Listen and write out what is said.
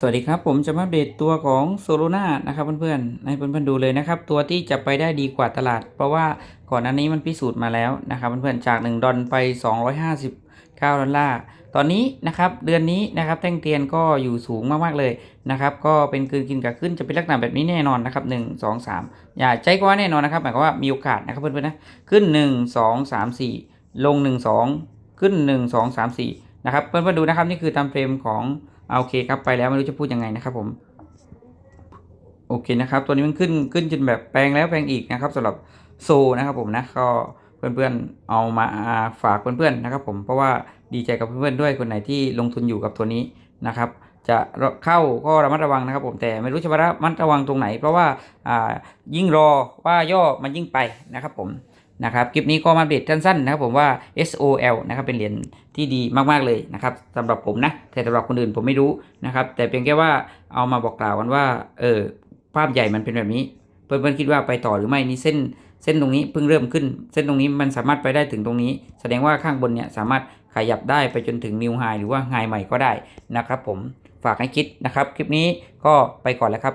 สวัสดีครับ ผมจะมาอัปเดตตัวของโซโลนานะครับเพื่อนๆให้เพื่อนๆดูเลยนะครับ ตัวที่จะไปได้ดีกว่าตลาด เพราะว่าก่อนหน้านี้มันพิสูจน์มาแล้วนะครับเพื่อนๆจาก 1 ดอลไป 259 ดอลลาร์ตอนนี้นะครับเดือนนี้นะครับแท่งเทียนก็อยู่สูงมากๆเลยนะครับก็เป็นคืนกินกับขึ้นจะเป็นลักษณะแบบนี้แน่นอนนะครับ1 2 3 อย่าใจก็ว่าแน่นอนนะครับหมายความว่ามีโอกาสนะครับเพื่อนๆนะขึ้น 1 2 3 4 ลง 1 2 ขึ้น 1 2 3 4นะครับเพื่อนๆดูนะครับนี่คือตามเฟรมของ เอาโอเคครับไปแล้วไม่รู้จะพูดยังไงนะครับผมโอเคนะครับ ตัวนี้มันขึ้นขึ้นจนแบบแปลงแล้วแปลงอีกนะครับสำหรับโซนะครับผมนะก็เพื่อนๆเอามาฝากเพื่อนๆนะครับ ผมเพราะว่าดีใจกับเพื่อนๆด้วยคนไหนที่ลงทุนอยู่กับตัวนี้นะครับ จะเข้าก็ระมัดระวังนะครับ ผมแต่ไม่รู้จะระมัดระวังตรงไหน เพราะว่ายิ่งรอว่าย่อมันยิ่งไปนะครับผม นะครับคลิปนี้ก็มาอัปเดตสั้นๆนะครับผมว่า SOL นะครับเป็นเหรียญที่ดีมากๆเลยนะครับสำหรับผมนะแต่สำหรับคนอื่นผมไม่รู้นะครับแต่เพียงแค่ว่าเอามาบอกกล่าวกันว่าเออภาพใหญ่มันเป็นแบบนี้ เพื่อนๆคิดว่าไปต่อหรือไม่นี่เส้นเส้นตรงนี้เพิ่งเริ่มขึ้น เส้นตรงนี้มันสามารถไปได้ถึงตรงนี้ แสดงว่าข้างบนเนี่ยสามารถขยับได้ไปจนถึงนิวไฮหรือว่าไฮใหม่ก็ได้นะครับผมฝากให้คิดนะครับ คลิปนี้ก็ไปก่อนแล้วครับ